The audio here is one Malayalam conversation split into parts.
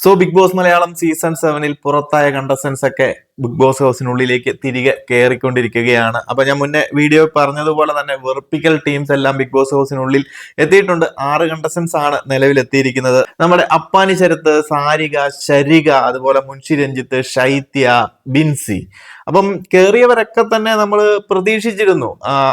So Bigg Boss Malayalam season സെവനിൽ പുറത്തായ കണ്ടസ്റ്റൻസ് ഒക്കെ ബിഗ് ബോസ് ഹൗസിനുള്ളിലേക്ക് തിരികെ കയറിക്കൊണ്ടിരിക്കുകയാണ് അപ്പൊ ഞാൻ മുന്നേ വീഡിയോ പറഞ്ഞതുപോലെ തന്നെ വെറുപ്പിക്കൽ ടീംസ് എല്ലാം ബിഗ് ബോസ് ഹൗസിനുള്ളിൽ എത്തിയിട്ടുണ്ട്. ആറ് കണ്ടസ്റ്റൻസ് ആണ് നിലവിൽ എത്തിയിരിക്കുന്നത്. നമ്മുടെ അപ്പാനി ശരത്ത് സാരിക ശരിക അതുപോലെ മുൻഷി രഞ്ജിത്ത് ശൈത്യ ബിൻസി. അപ്പം കയറിയവരൊക്കെ തന്നെ നമ്മൾ പ്രതീക്ഷിച്ചിരുന്നു.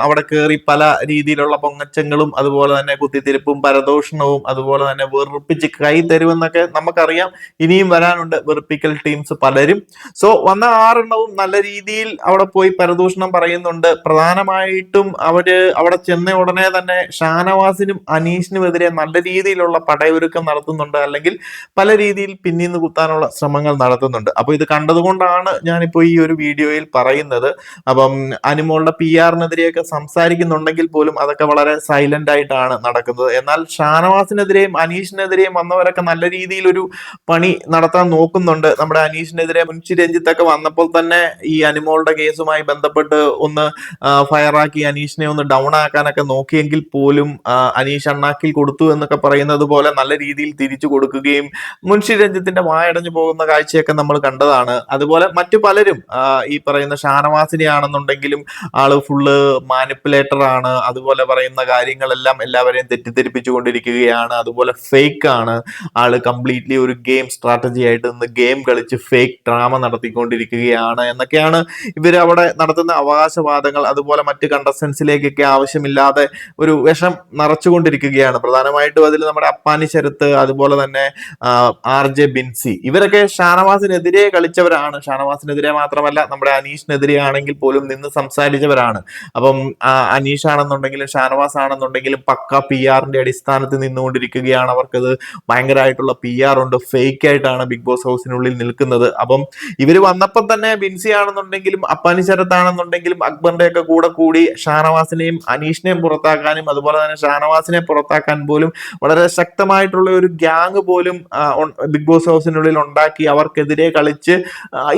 അവിടെ കയറി പല രീതിയിലുള്ള പൊങ്ങച്ചങ്ങളും അതുപോലെ തന്നെ കുത്തിത്തിരിപ്പും പരദോഷണവും അതുപോലെ തന്നെ വെറുപ്പിച്ച് കൈ തരുമെന്നൊക്കെ നമുക്കറിയാം. ഇനിയും വരാനുണ്ട് വെറുപ്പിക്കൽ ടീംസ് പലരും. സോ വന്ന ആറെണ്ണവും നല്ല രീതിയിൽ അവിടെ പോയി പരദൂഷണം പറയുന്നുണ്ട്. പ്രധാനമായിട്ടും അവർ അവിടെ ചെന്ന ഉടനെ തന്നെ ഷാനവാസിനും അനീഷിനും അനീഷിനുമെതിരെ നല്ല രീതിയിലുള്ള പടയൊരുക്കം നടത്തുന്നുണ്ട്. അല്ലെങ്കിൽ പല രീതിയിൽ പിന്നീന്ന് കുത്താനുള്ള ശ്രമങ്ങൾ നടത്തുന്നുണ്ട്. അപ്പൊ ഇത് കണ്ടതുകൊണ്ടാണ് ഞാനിപ്പോ ഈ ഒരു വീഡിയോയിൽ പറയുന്നത് അപ്പം അനിമോളുടെ പി ആറിനെതിരെയൊക്കെ സംസാരിക്കുന്നുണ്ടെങ്കിൽ പോലും അതൊക്കെ വളരെ സൈലന്റ് ആയിട്ടാണ് നടക്കുന്നത്. എന്നാൽ ഷാനവാസിനെതിരെയും അനീഷിനെതിരെയും വന്നവരൊക്കെ നല്ല രീതിയിൽ ഒരു പണി നടത്താൻ നോക്കുന്നുണ്ട്. നമ്മുടെ അനീഷിനെതിരെ മുൻഷി രഞ്ജിത്തൊക്കെ വന്നപ്പോൾ തന്നെ ഈ അനിമോളുടെ കേസുമായി ബന്ധപ്പെട്ട് ഒന്ന് ഫയറാക്കി അനീഷിനെ ഒന്ന് ഡൗൺ ആക്കാനൊക്കെ നോക്കിയെങ്കിൽ പോലും അനീഷ് അണ്ണാക്കിൽ കൊടുത്തു എന്നൊക്കെ പറയുന്നത് പോലെ നല്ല രീതിയിൽ തിരിച്ചു കൊടുക്കുകയും മുൻഷി രഞ്ജിത്തിന്റെ വായടഞ്ഞു പോകുന്ന കാഴ്ചയൊക്കെ നമ്മൾ കണ്ടതാണ്. അതുപോലെ മറ്റു പലരും ഈ പറയുന്ന ഷാനവാസിനെ ആണെന്നുണ്ടെങ്കിലും ആൾ ഫുള്ള് മാനിപ്പുലേറ്റർ ആണ്. അതുപോലെ പറയുന്ന കാര്യങ്ങളെല്ലാം എല്ലാവരെയും തെറ്റിദ്ധരിപ്പിച്ചു കൊണ്ടിരിക്കുകയാണ് അതുപോലെ ഫേക്ക് ആണ്. ആൾ കംപ്ലീറ്റ്ലി ഒരു ഗെയിം സ്ട്രാറ്റജി ആയിട്ട് നിന്ന് ഗെയിം കളിച്ച് ഫേക്ക് ഡ്രാമ നടത്തിക്കൊണ്ടിരിക്കുകയാണ്. എന്നൊക്കെയാണ് ഇവർ അവിടെ നടത്തുന്ന അവകാശവാദങ്ങൾ. അതുപോലെ മറ്റ് കണ്ടസ്റ്റൻസിലേക്കൊക്കെ ആവശ്യമില്ലാതെ ഒരു വിഷം നിറച്ചുകൊണ്ടിരിക്കുകയാണ്. പ്രധാനമായിട്ടും അതിൽ നമ്മുടെ അപ്പാനി ശരത്ത് അതുപോലെ തന്നെ ആർ ജെ ബിൻസി. ഇവരൊക്കെ ഷാനവാസിനെതിരെ കളിച്ചവരാണ്. ഷാനവാസിനെതിരെ മാത്രമല്ല നമ്മുടെ അനീഷിനെതിരെ ആണെങ്കിൽ പോലും നിന്ന് സംസാരിച്ചവരാണ്. അപ്പം അനീഷ് ആണെന്നുണ്ടെങ്കിലും ഷാനവാസ് ആണെന്നുണ്ടെങ്കിലും പക്ക പി ആറിന്റെ അടിസ്ഥാനത്തിൽ നിന്നുകൊണ്ടിരിക്കുകയാണ് അവർക്കത്. ഭയങ്കരമായിട്ടുള്ള പി ആർ ഉണ്ട് ഫേക്ക് ആയിട്ടാണ് ബിഗ് ബോസ് ഹൗസിനുള്ളിൽ നിൽക്കുന്നത്. അപ്പം ഇവർ വന്നപ്പോൾ തന്നെ ബിൻസി ആണെന്നുണ്ടെങ്കിലും അപ്പാനി ശരത്താണെന്നുണ്ടെങ്കിലും അക്ബറിന്റെ ഒക്കെ കൂടെ കൂടി ഷാനവാസിനെയും അനീഷിനെയും പുറത്താക്കാനും അതുപോലെ തന്നെ ഷാനവാസിനെ പുറത്താക്കാൻ പോലും വളരെ ശക്തമായിട്ടുള്ള ഒരു ഗ്യാങ് പോലും ബിഗ് ബോസ് ഹൗസിനുള്ളിൽ ഉണ്ടാക്കി അവർക്കെതിരെ കളിച്ച്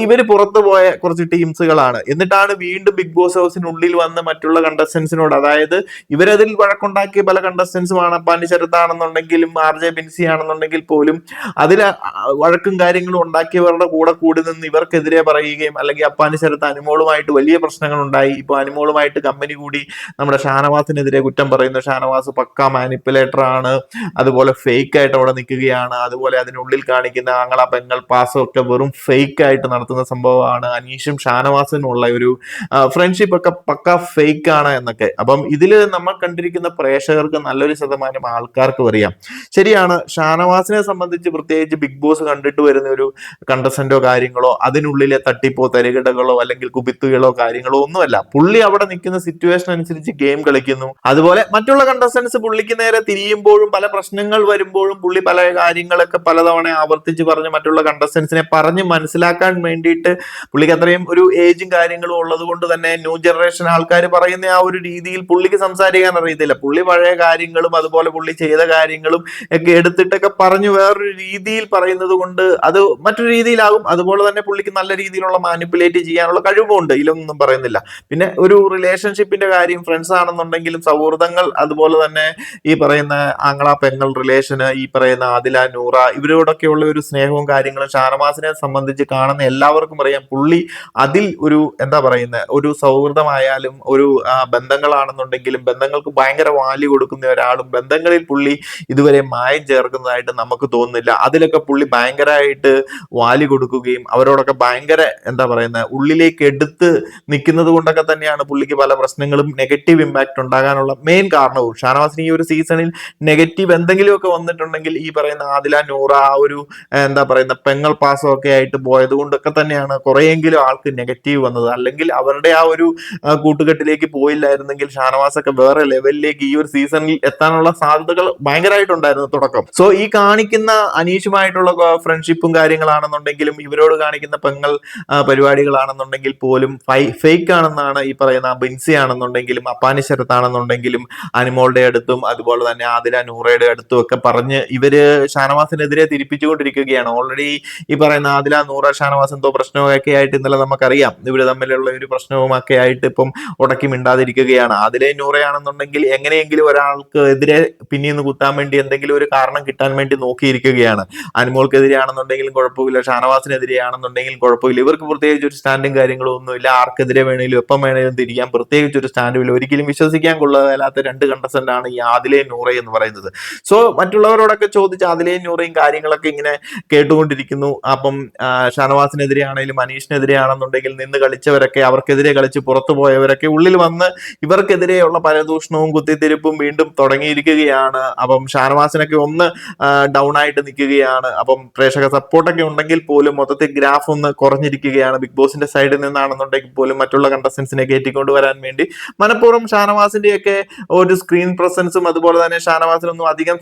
ഇവർ പുറത്തു പോയ കുറച്ച് ടീംസുകളാണ്. എന്നിട്ടാണ് വീണ്ടും ബിഗ് ബോസ് ഹൗസിനുള്ളിൽ വന്ന് മറ്റുള്ള കണ്ടസ്റ്റൻസിനോട് അതായത് ഇവരതിൽ വഴക്കുണ്ടാക്കിയ പല കണ്ടസ്റ്റൻസുമാണ് അപ്പാനി ശരത്താണെന്നുണ്ടെങ്കിലും ആർ ജെ ബിൻസി ആണെന്നുണ്ടെങ്കിൽ പോലും അതിൽ വഴക്കും കാര്യങ്ങളും ഉണ്ടാക്കിയവരുടെ കൂടെ കൂടി നിന്ന് ഇവർക്കെതിരെ പറയുകയും അല്ലെങ്കിൽ അപ്പാനി ചരത്ത് അനിമോളുമായിട്ട് വലിയ പ്രശ്നങ്ങൾ ഉണ്ടായി ഇപ്പൊ അനുമോളുമായിട്ട് കമ്പനി കൂടി നമ്മുടെ ഷാനവാസിനെതിരെ കുറ്റം പറയുന്നു. ഷാനവാസ് പക്ക മാനിപ്പുലേറ്റർ ആണ് അതുപോലെ ഫേക്ക് ആയിട്ട് അവിടെ നിൽക്കുകയാണ്. അതുപോലെ അതിനുള്ളിൽ കാണിക്കുന്ന ആങ്ങള പെങ്ങൾ പാസം ഒക്കെ വെറും ഫേക്ക് ആയിട്ട് നടത്തുന്ന സംഭവമാണ്. അനീഷും ഷാനവാസിനും ഉള്ള ഒരു ഫ്രണ്ട്ഷിപ്പ് ഒക്കെ പക്ക ഫേക്ക് ആണ് എന്നൊക്കെ. അപ്പം ഇതിൽ നമ്മൾ കണ്ടിരിക്കുന്ന പ്രേക്ഷകർക്ക് നല്ലൊരു ശതമാനം ആൾക്കാർക്ക് അറിയാം. ശരിയാണ് ഷാനവാസിനെ സംബന്ധിച്ച് പ്രത്യേകിച്ച് ബിഗ് ബോസ് കണ്ടിട്ട് വരുന്ന ഒരു കണ്ടസ്റ്റന്റോ കാര്യങ്ങളോ അതിനുള്ളിലെ തട്ടിപ്പോ തരികിടകളോ അല്ലെങ്കിൽ കുപിത്തുകളോ കാര്യങ്ങളോ ഒന്നുമല്ല. പുള്ളി അവിടെ നിൽക്കുന്ന സിറ്റുവേഷൻ അനുസരിച്ച് ഗെയിം കളിക്കുന്നു. അതുപോലെ മറ്റുള്ള കണ്ടസ്റ്റൻസ് പുള്ളിക്ക് നേരെ തിരിയുമ്പോഴും പല പ്രശ്നങ്ങൾ വരുമ്പോഴും പുള്ളി പല കാര്യങ്ങളൊക്കെ പലതവണ ആവർത്തിച്ച് പറഞ്ഞ് മറ്റുള്ള കണ്ടസ്റ്റൻസിനെ പറഞ്ഞ് മനസ്സിലാക്കാൻ വേണ്ടിയിട്ട് പുള്ളിക്ക് അത്രയും ഒരു ഏജും കാര്യങ്ങളും ഉള്ളത് കൊണ്ട് തന്നെ ന്യൂ ജനറേഷൻ ആൾക്കാർ പറയുന്ന ആ ഒരു രീതിയിൽ പുള്ളിക്ക് സംസാരിക്കാൻ അറിയത്തില്ല. പുള്ളി പഴയ കാര്യങ്ങളും അതുപോലെ പുള്ളി ചെയ്ത കാര്യങ്ങളും ഒക്കെ എടുത്തിട്ടൊക്കെ പറഞ്ഞു വേറൊരു രീതിയിൽ പറയുന്നത് കൊണ്ട് അത് മറ്റൊരു രീതിയിലാകും. അതുപോലെ തന്നെ പുള്ളിക്ക് നല്ല രീതിയിലുള്ള മാനിപ്പുലേറ്റ് ചെയ്യാനുള്ള കഴിവുമുണ്ട്. ഇതിലൊന്നും പറയുന്നില്ല. പിന്നെ ഒരു റിലേഷൻഷിപ്പിന്റെ കാര്യം ഫ്രണ്ട്സ് ആണെന്നുണ്ടെങ്കിലും സൗഹൃദങ്ങൾ അതുപോലെ തന്നെ ഈ പറയുന്ന ആങ്ങള പെങ്ങൾ റിലേഷന് ഈ പറയുന്ന ആദില നൂറ ഇവരോടൊക്കെയുള്ള ഒരു സ്നേഹവും കാര്യങ്ങളും ഷാനവാസിനെ സംബന്ധിച്ച് കാണുന്ന എല്ലാവർക്കും അറിയാം പുള്ളി അതിൽ ഒരു എന്താ പറയുന്നത് ഒരു സൗഹൃദമായാലും ഒരു ബന്ധങ്ങളാണെന്നുണ്ടെങ്കിലും ബന്ധങ്ങൾക്ക് ഭയങ്കര വാല്യൂ കൊടുക്കുന്ന ഒരാളും ബന്ധങ്ങളിൽ പുള്ളി ഇതുവരെ മായം ചേർക്കുന്നതായിട്ട് നമുക്ക് തോന്നുന്നില്ല. അതിലൊക്കെ പുള്ളി ഭയങ്കരമായിട്ട് വാല്യൂ കൊടുക്കുകയും അവരോടൊക്കെ ഭയങ്കര എന്താ പറയുന്നത് ഉള്ളിലേക്ക് എടുത്ത് നിൽക്കുന്നത് കൊണ്ടൊക്കെ തന്നെയാണ് പുള്ളിക്ക് പല പ്രശ്നങ്ങളും നെഗറ്റീവ് ഇമ്പാക്ട് ഉണ്ടാകാനുള്ള മെയിൻ കാരണവും ഷാനവാസിന് ഈ ഒരു സീസണിൽ നെഗറ്റീവ് എന്തെങ്കിലുമൊക്കെ വന്നിട്ടുണ്ടെങ്കിൽ ഈ പറയുന്ന ആദില നൂറ ആ ഒരു എന്താ പറയുന്ന പെങ്ങൾ പാസം ഒക്കെ ആയിട്ട് പോയത് കൊണ്ടൊക്കെ തന്നെയാണ് കുറെയെങ്കിലും ആൾക്ക് നെഗറ്റീവ് വന്നത്. അല്ലെങ്കിൽ അവരുടെ ആ ഒരു കൂട്ടുകെട്ടിലേക്ക് പോയില്ലായിരുന്നെങ്കിൽ ഷാനവാസ് ഒക്കെ വേറെ ലെവലിലേക്ക് ഈ ഒരു സീസണിൽ എത്താനുള്ള സാധ്യതകൾ ഭയങ്കരമായിട്ടുണ്ടായിരുന്നു തുടക്കം. സോ ഈ കാണിക്കുന്ന അനീഷുമായിട്ടുള്ള ഫ്രണ്ട്ഷിപ്പും കാര്യങ്ങളാണെന്നുണ്ടെങ്കിലും ഇവരോട് കാണിക്കുന്ന പെങ്ങൾ പരിപാടികളാണെന്നുണ്ടെങ്കിൽ പോലും ഫേക്ക് ആണെന്നാണ് ഈ പറയുന്ന ബിൻസി ആണെന്നുണ്ടെങ്കിലും അപ്പാനി ശരത്താണെന്നുണ്ടെങ്കിലും അനിമോളുടെ അടുത്തും അതുപോലെ തന്നെ ആദില നൂറയുടെ അടുത്തും ഒക്കെ പറഞ്ഞ് ഇവർ ഷാനവാസിനെതിരെ തിരിപ്പിച്ചുകൊണ്ടിരിക്കുകയാണ്. ഓൾറെഡി ഈ പറയുന്ന ആദില നൂറ ഷാനവാസ് എന്തോ പ്രശ്നം പ്രശ്നമൊക്കെ ആയിട്ട് ഇന്നലെ നമുക്കറിയാം. ഇവർ തമ്മിലുള്ള ഒരു പ്രശ്നവുമൊക്കെ ആയിട്ട് ഇപ്പം ഉടക്കി മിണ്ടാതിരിക്കുകയാണ്. അതിലെ നൂറയാണെന്നുണ്ടെങ്കിൽ എങ്ങനെയെങ്കിലും ഒരാൾക്ക് എതിരെ പിന്നീന്ന് കുത്താൻ വേണ്ടി എന്തെങ്കിലും ഒരു കാരണം കിട്ടാൻ വേണ്ടി നോക്കിയിരിക്കുകയാണ്. അനുമോൾക്കെതിരെയാണെന്നുണ്ടെങ്കിലും കുഴപ്പമില്ല. ഷാനവാസിനെതിരെയാണെന്നുണ്ടെങ്കിലും കുഴപ്പമില്ല. ഇവർക്ക് പ്രത്യേകിച്ച് ഒരു സ്റ്റാൻഡും കാര്യങ്ങളും ഒന്നുമില്ല. ആർക്കെതിരെ വേണേലും എപ്പം വേണേലും തിരിയാൻ പ്രത്യേകിച്ച് ഒരു സ്റ്റാൻഡും ഒരിക്കലും വിശ്വസിക്കാൻ കൊള്ളാത്ത രണ്ട് കണ്ടസ്റ്റന്റ് ആണ് ഈ ആദിലെ നൂറ എന്ന് പറയുന്നത്. സോ മറ്റുള്ളവരോടൊക്കെ ചോദിച്ച് ആദിലേ നൂറയും കാര്യങ്ങളൊക്കെ ഇങ്ങനെ കേട്ടുകൊണ്ടിരിക്കുന്നു. അപ്പം ഷാനവാസിനെതിരെ മനീഷിനെതിരെ ആണെന്നുണ്ടെങ്കിൽ നിന്ന് കളിച്ചവരൊക്കെ അവർക്കെതിരെ കളിച്ച് പുറത്തു പോയവരൊക്കെ ഉള്ളിൽ വന്ന് ഇവർക്കെതിരെയുള്ള പരദൂഷണവും കുത്തിത്തിരിപ്പും വീണ്ടും തുടങ്ങിയിരിക്കുകയാണ്. അപ്പം ഷാനവാസിനൊക്കെ ഒന്ന് ഡൗൺ ആയിട്ട് നിൽക്കുകയാണ്. അപ്പം പ്രേക്ഷക സപ്പോർട്ടൊക്കെ ഉണ്ടെങ്കിൽ പോലും മൊത്തത്തിൽ ഗ്രാഫ് ഒന്ന് കുറഞ്ഞിരിക്കുകയാണ്. ബിഗ് ബോസിന്റെ സൈഡിൽ നിന്നാണെന്നുണ്ടെങ്കിൽ പോലും മറ്റുള്ള കണ്ടസ്റ്റൻസിനെ കയറ്റിക്കൊണ്ട് വരാൻ വേണ്ടി മനഃപൂർവം ഷാനവാസിന്റെയൊക്കെ ഒരു സ്ക്രീൻ പ്രസൻസും അതുപോലെ തന്നെ ഷാനവാസിനൊന്നും അധികം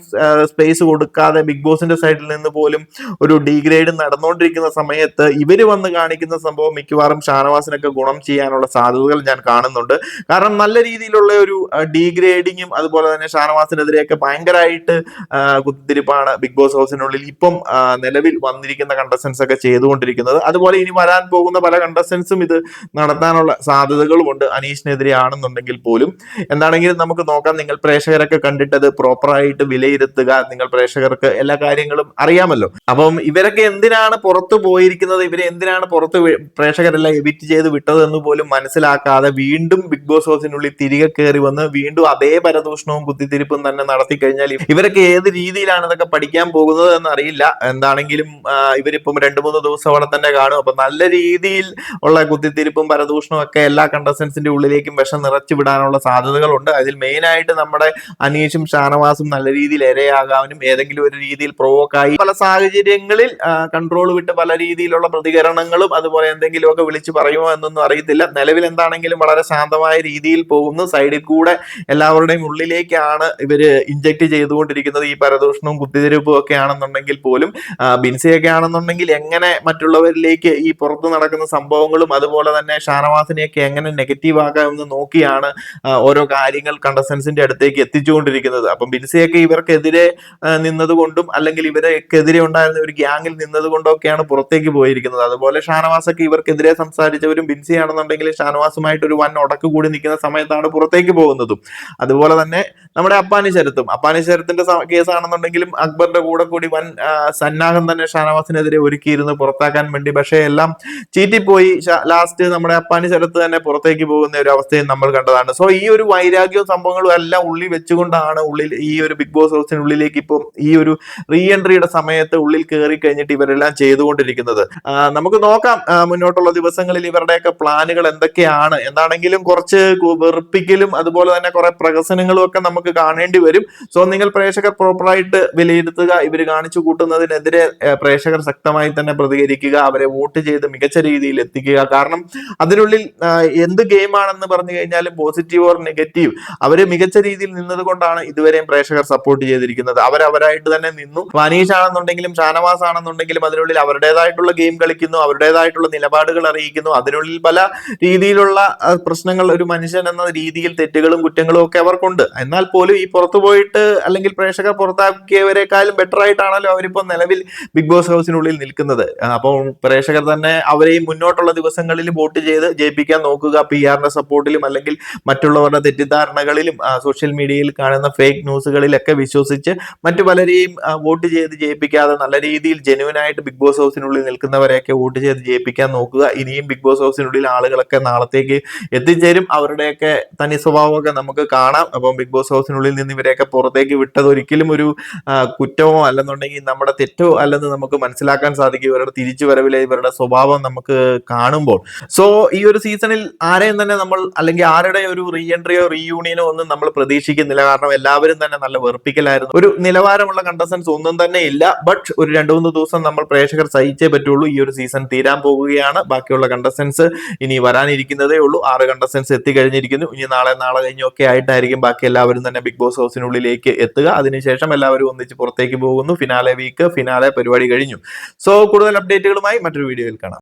സ്പേസ് കൊടുക്കാതെ ബിഗ് ബോസിന്റെ സൈഡിൽ നിന്ന് പോലും ഒരു ഡീഗ്രേഡ് നടന്നുകൊണ്ടിരിക്കുന്ന സമയത്ത് ഇവർ വന്ന് കാണിക്കുന്ന സംഭവം മിക്കവാറും ഷാനവാസിനൊക്കെ ഗുണം ചെയ്യാനുള്ള സാധ്യതകൾ ഞാൻ കാണുന്നുണ്ട്. കാരണം നല്ല രീതിയിലുള്ള ഒരു ഡീഗ്രേഡിങ്ങും അതുപോലെ തന്നെ ഷാനവാസിനെതിരെയൊക്കെ ഭയങ്കരമായിട്ട് കുത്തിരിപ്പാണ് ബിഗ് ബോസ് ഹൗസിനുള്ളിൽ ഇപ്പം നിലവിൽ വന്നിരിക്കുന്ന കണ്ടസ്റ്റൻസ് ഒക്കെ ചെയ്തുകൊണ്ടിരിക്കുന്നത്. അതുപോലെ ഇനി വരാൻ പോകുന്ന പല കണ്ടസ്റ്റൻസും ഇത് നടത്താനുള്ള സാധ്യതകളുമുണ്ട് അനീഷിനെതിരെ ആണെന്നുണ്ടെങ്കിൽ പോലും. എന്താണെങ്കിലും നമുക്ക് നോക്കാം നിങ്ങൾ പ്രേക്ഷകരൊക്കെ കണ്ടിട്ടത് പ്രോപ്പറായിട്ട് വിലയിരുത്തുക നിങ്ങൾ പ്രേക്ഷകർക്ക് എല്ലാ കാര്യങ്ങളും അറിയാമല്ലോ. അപ്പം ഇവരൊക്കെ എന്തിനാണ് പുറത്തു പോയിരിക്കുന്നത്? ഇവരെ എന്തിനാണ് പുറത്ത് വി- പ്രേക്ഷകരെല്ലാം എഡിറ്റ് ചെയ്ത് വിട്ടതെന്ന് പോലും മനസ്സിലാക്കാതെ വീണ്ടും ബിഗ് ബോസ് ഹൗസിനുള്ളിൽ തിരികെ കയറി വന്ന് വീണ്ടും അതേ പരദൂഷണവും കുത്തിത്തിരിപ്പും തന്നെ നടത്തി കഴിഞ്ഞാൽ ഇവരൊക്കെ ഏത് രീതിയിലാണ് ഇതൊക്കെ പഠിക്കാൻ പോകുന്നത് എന്ന് അറിയില്ല എന്താണെങ്കിലും ഇവരിപ്പം രണ്ടു മൂന്ന് ദിവസം അവിടെ തന്നെ കാണും. അപ്പൊ നല്ല രീതിയിൽ ഉള്ള കുത്തിത്തിരിപ്പും പരദൂഷണവും ഒക്കെ എല്ലാ കണ്ടസ്റ്റൻസിന്റെ ഉള്ളിലേക്കും വിഷം നിറച്ചു വിടാനുള്ള സാധ്യതകളുണ്ട്. അതിൽ മെയിൻ ആയിട്ട് നമ്മുടെ അനീഷും ഷാനവാസും നല്ല രീതിയിൽ ഇരയാകാനും ഏതെങ്കിലും ഒരു രീതിയിൽ പ്രൊവോക്കായി പല സാഹചര്യങ്ങളിൽ കൺട്രോൾ വിട്ട് പല രീതിയിലുള്ള പ്രതികരണങ്ങളും അതുപോലെ എന്തെങ്കിലുമൊക്കെ വിളിച്ചു പറയുമോ എന്നൊന്നും അറിയത്തില്ല. നിലവിൽ എന്താണെങ്കിലും വളരെ ശാന്തമായ രീതിയിൽ പോകുന്നു. സൈഡിൽ കൂടെ എല്ലാവരുടെയും ഉള്ളിലേക്കാണ് ഇവർ ഇഞ്ചക്ട് ചെയ്തുകൊണ്ടിരിക്കുന്നത്. ഈ പരദൂഷണവും കുത്തിതിരിപ്പും ഒക്കെ ആണെന്നുണ്ടെങ്കിൽ പോലും ബിൻസിയൊക്കെ ആണെന്നുണ്ടെങ്കിൽ എങ്ങനെ മറ്റുള്ളവരിലേക്ക് ഈ പുറത്തു നടക്കുന്ന സംഭവങ്ങളും അതുപോലെ തന്നെ ഷാനവാസിനെയൊക്കെ എങ്ങനെ നെഗറ്റീവ് ആക്കാമെന്ന് നോക്കിയാണ് ഓരോ കാര്യങ്ങൾ കണ്ടസ്റ്റൻസിന്റെ അടുത്തേക്ക് എത്തിച്ചുകൊണ്ടിരിക്കുന്നത്. അപ്പം ബിൻസിയൊക്കെ ഇവർക്കെതിരെ നിന്നതുകൊണ്ടും അല്ലെങ്കിൽ ഇവർക്കെതിരെ ഉണ്ടായിരുന്ന ഒരു ഗ്യാങ്ങിൽ നിന്നതുകൊണ്ടൊക്കെയാണ് പുറത്തേക്ക് പോയിരിക്കുന്നത്. അതുപോലെ ഷാനവാസൊക്കെ ഇവർക്കെതിരെ സംസാരിച്ചവരും ബിൻസി ആണെന്നുണ്ടെങ്കിൽ ഷാനവാസുമായിട്ട് ഒരു വൻ ഉടക്ക് കൂടി നിൽക്കുന്ന സമയത്താണ് പുറത്തേക്ക് പോകുന്നതും. അതുപോലെ തന്നെ നമ്മുടെ അപ്പാനി ശരത്തും. അപ്പാനി ശരത്തിന്റെ കേസാണെന്നുണ്ടെങ്കിലും അക്ബറിന്റെ കൂടെ കൂടി വൻ സന്നാഹം തന്നെ ഷാനവാസിനെതിരെ ഒരുക്കിയിരുന്നു പുറത്താക്കാൻ വേണ്ടി. പക്ഷേ എല്ലാം ചീറ്റിപ്പോയി. ലാസ്റ്റ് നമ്മുടെ അപ്പാനി ശരത്ത് തന്നെ പുറത്തേക്ക് പോകുന്ന ഒരു അവസ്ഥയും നമ്മൾ കണ്ടതാണ്. സോ ഈ ഒരു വൈരാഗ്യവും സംഭവങ്ങളും എല്ലാം ഉള്ളിൽ വെച്ചുകൊണ്ടാണ് ഉള്ളിൽ ഈ ഒരു ബിഗ് ബോസ് ഹൗസിനുള്ളിലേക്ക് ഇപ്പം ഈ ഒരു റീ എൻട്രിയുടെ സമയത്ത് ഉള്ളിൽ കയറി കഴിഞ്ഞിട്ട് ഇവരെല്ലാം ചെയ്തുകൊണ്ടിരിക്കുന്നത്. നമുക്ക് നോക്കാം. മുന്നോട്ടുള്ള ദിവസങ്ങളിൽ ഇവരുടെയൊക്കെ പ്ലാനുകൾ എന്തൊക്കെയാണ്? എന്താണെങ്കിലും കുറച്ച് വെറുപ്പിക്കലും അതുപോലെ തന്നെ കുറെ പ്രഹസനങ്ങളും ഒക്കെ നമുക്ക് കാണേണ്ടി വരും. സോ നിങ്ങൾ പ്രേക്ഷകർ പ്രോപ്പറായിട്ട് വിലയിരുത്തുക. ഇവർ കാണിച്ചു കൂട്ടുന്നതിനെതിരെ പ്രേക്ഷകർ ശക്തമായി തന്നെ പ്രതികരിക്കുക. അവരെ വോട്ട് ചെയ്ത് മികച്ച രീതിയിൽ എത്തിക്കുക. കാരണം അതിനുള്ളിൽ എന്ത് ഗെയിമാണെന്ന് പറഞ്ഞു കഴിഞ്ഞാലും പോസിറ്റീവ് ഓർ നെഗറ്റീവ് അവർ മികച്ച രീതിയിൽ നിന്നതുകൊണ്ടാണ് ഇതുവരെയും പ്രേക്ഷകർ സപ്പോർട്ട് ചെയ്തിരിക്കുന്നത്. അവരവരായിട്ട് തന്നെ നിന്നു. മനീഷ് ആണെന്നുണ്ടെങ്കിലും ഷാനവാസ് ആണെന്നുണ്ടെങ്കിലും അതിനുള്ളിൽ അവരുടേതായിട്ടുള്ള ഗെയിം കളിക്കുന്നു. അവരുടേതായിട്ടുള്ള നിലപാടുകൾ അറിയിക്കുന്നു. അതിനുള്ളിൽ പല രീതിയിലുള്ള പ്രശ്നങ്ങൾ ഒരു മനുഷ്യൻ എന്ന രീതിയിൽ തെറ്റുകളും കുറ്റങ്ങളും ഒക്കെ അവർക്കുണ്ട്. എന്നാൽ പോലും ഈ പുറത്തു പോയിട്ട് അല്ലെങ്കിൽ പ്രേക്ഷകർ പുറത്താക്കിയവരെക്കാളും ബെറ്റർ ആയിട്ടാണല്ലോ അവരിപ്പോൾ നിലവിൽ ബിഗ് ബോസ് ഹൗസിനുള്ളിൽ നിൽക്കുന്നത്. അപ്പോൾ പ്രേക്ഷകർ തന്നെ അവരെയും മുന്നോട്ടുള്ള ദിവസങ്ങളിൽ വോട്ട് ചെയ്ത് ജയിപ്പിക്കാൻ നോക്കുക. പി ആറിന്റെ സപ്പോർട്ടിലും അല്ലെങ്കിൽ മറ്റുള്ളവരുടെ തെറ്റിദ്ധാരണകളിലും സോഷ്യൽ മീഡിയയിൽ കാണുന്ന ഫേക്ക് ന്യൂസുകളിലൊക്കെ വിശ്വസിച്ച് മറ്റു പലരെയും വോട്ട് ചെയ്ത് ജയിപ്പിക്കാതെ നല്ല രീതിയിൽ ജെന്യൂൻ ആയിട്ട് ബിഗ് ബോസ് ഹൗസിനുള്ളിൽ നിൽക്കുന്നവരെയൊക്കെ വോട്ട് ജയിപ്പിക്കാൻ നോക്കുക. ഇനിയും ബിഗ് ബോസ് ഹൗസിനുള്ളിൽ ആളുകളൊക്കെ നാളത്തേക്ക് എത്തിച്ചേരും. അവരുടെയൊക്കെ തനി സ്വഭാവമൊക്കെ നമുക്ക് കാണാം. അപ്പം ബിഗ് ബോസ് ഹൗസിനുള്ളിൽ നിന്ന് ഇവരെയൊക്കെ പുറത്തേക്ക് വിട്ടത് ഒരിക്കലും ഒരു കുറ്റമോ അല്ലെന്നുണ്ടെങ്കിൽ നമ്മുടെ തെറ്റോ അല്ലെന്ന് നമുക്ക് മനസ്സിലാക്കാൻ സാധിക്കും. ഇവരുടെ തിരിച്ചു വരവിലെ ഇവരുടെ സ്വഭാവം നമുക്ക് കാണുമ്പോൾ. സോ ഈ ഒരു സീസണിൽ ആരെയും തന്നെ നമ്മൾ അല്ലെങ്കിൽ ആരുടെ ഒരു റീ എൻട്രിയോ റീയൂണിയനോ ഒന്നും നമ്മൾ പ്രതീക്ഷിക്കുന്നില്ല. കാരണം എല്ലാവരും തന്നെ നല്ല വെറുപ്പിക്കലായിരുന്നു. ഒരു നിലവാരമുള്ള കണ്ടസ്റ്റൻസ് ഒന്നും തന്നെ ഇല്ല. ബട്ട് ഒരു രണ്ടു മൂന്ന് ദിവസം നമ്മൾ പ്രേക്ഷകർ സഹിച്ചേ പറ്റുള്ളൂ ഈ ഒരു സീസൺ തീരാൻ പോകുകയാണ്. ബാക്കിയുള്ള കണ്ടസ്റ്റൻസ് ഇനി വരാനിരിക്കുന്നതേ ഉള്ളൂ. ആറ് കണ്ടസ്റ്റൻസ് എത്തിക്കഴിഞ്ഞിരിക്കുന്നു. ഇനി നാളെ നാളെ കഴിഞ്ഞൊക്കെ ആയിട്ടായിരിക്കും ബാക്കി എല്ലാവരും തന്നെ ബിഗ് ബോസ് ഹൗസിനുള്ളിലേക്ക് എത്തുക. അതിനുശേഷം എല്ലാവരും ഒന്നിച്ച് പുറത്തേക്ക് പോകുന്നു. ഫിനാലെ വീക്ക് ഫിനാലെ പരിപാടി കഴിഞ്ഞു. സോ കൂടുതൽ അപ്ഡേറ്റുകളുമായി മറ്റൊരു വീഡിയോയിൽ കാണാം.